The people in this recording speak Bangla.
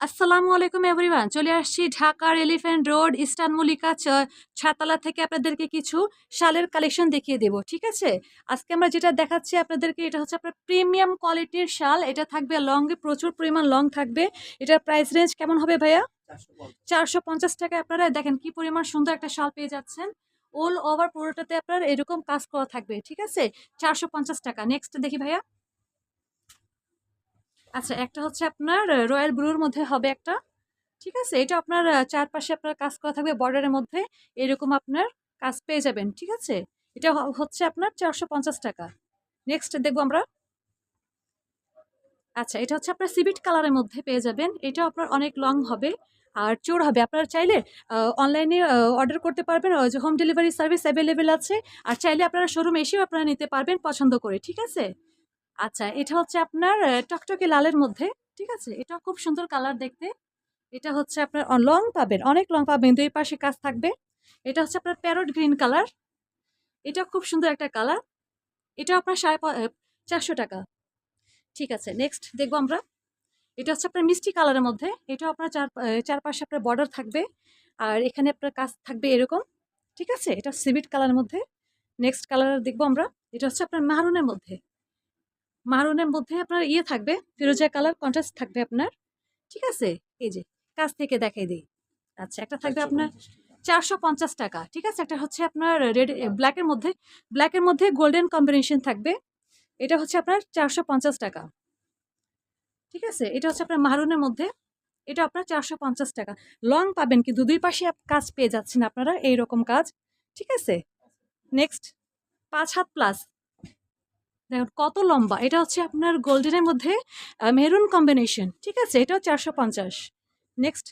আসসালামু আলাইকুম এভরিওয়ান চলে আসছি ঢাকার এলিফ্যান্ট রোড চ- ছাতালা থেকে আপনাদেরকে কিছু শালের কালেকশন দেখিয়ে দেব ঠিক আছে? আজকে আমরা যেটা দেখাচ্ছি আপনাদেরকে এটা হচ্ছে আপনার প্রিমিয়াম কোয়ালিটির শাল এটা থাকবে লংয়ে প্রচুর পরিমাণ লং থাকবে এটার প্রাইস রেঞ্জ কেমন হবে ভাইয়া? চারশো পঞ্চাশ। টাকায় আপনারা দেখেন কি পরিমাণ সুন্দর একটা শাল পেয়ে যাচ্ছেন অল ওভার পুরোটাতে আপনার এরকম কাজ করা থাকবে ঠিক আছে? চারশো পঞ্চাশ টাকা নেক্সট দেখি ভাইয়া। আচ্ছা একটা হচ্ছে আপনার রয়্যাল ব্লুর মধ্যে হবে একটা। ঠিক আছে? এটা আপনার চারপাশে আপনার কাজ করা থাকবে বর্ডারের মধ্যে এরকম আপনার কাজ পেয়ে যাবেন, ঠিক আছে? এটা হচ্ছে আপনার চারশো পঞ্চাশ টাকা। নেক্সট দেখব আমরা। আচ্ছা এটা হচ্ছে আপনার সিভিট কালারের মধ্যে পেয়ে যাবেন। এটা আপনার অনেক লং হবে। আর চোর হবে। আপনারা চাইলে অনলাইনে অর্ডার করতে পারবেন। হোম ডেলিভারি সার্ভিস অ্যাভেলেবেল আছে। আর চাইলে আপনারা শোরুম এসেও আপনারা নিতে পারবেন পছন্দ করে, ঠিক আছে? আচ্ছা এটা হচ্ছে আপনার টকটকে লালের মধ্যে, ঠিক আছে? এটা খুব সুন্দর কালার দেখতে। এটা হচ্ছে আপনার লং পাবেন, অনেক লং পাবেন, দুই পাশে কাজ থাকবে। এটা হচ্ছে আপনার প্যারট গ্রিন কালার। এটা খুব সুন্দর একটা কালার। এটা আপনার সাড়ে চারশো টাকা। ঠিক আছে, নেক্সট দেখব আমরা। এটা হচ্ছে আপনার মিষ্টি কালারের মধ্যে। এটা আপনার চার চারপাশে আপনার বর্ডার থাকবে। আর এখানে আপনার কাজ থাকবে এরকম। ঠিক আছে? এটা সিভিট কালারের মধ্যে। নেক্সট কালার দেখব আমরা। এটা হচ্ছে আপনার মারুনের মধ্যে। মারুনের মধ্যে আপনার ইয়ে থাকবে ফিরোজা কালার কন্ট্রাস্ট থাকবে আপনার। ঠিক আছে? এই যে কাছ থেকে দেখাই দিই। আচ্ছা একটা থাকবে আপনার চারশো পঞ্চাশ টাকা। ঠিক আছে? একটা হচ্ছে আপনার রেড ব্ল্যাকের মধ্যে। ব্ল্যাকের মধ্যে গোল্ডেন কম্বিনেশন থাকবে। এটা হচ্ছে আপনার চারশো পঞ্চাশ টাকা। ঠিক আছে? এটা হচ্ছে আপনার মারুনের মধ্যে। এটা আপনার চারশো পঞ্চাশ টাকা। লং পাবেন কিন্তু দুই পাশে কাজ পেয়ে যাচ্ছেন আপনারা এই রকম কাজ। ঠিক আছে? নেক্সট পাঁচ হাত প্লাস দেখুন, কত লম্বা। এটা হচ্ছে আপনার গোল্ডেনের মধ্যে মেরুন কম্বিনেশন ঠিক আছে? এটাও চারশো পঞ্চাশ। নেক্সট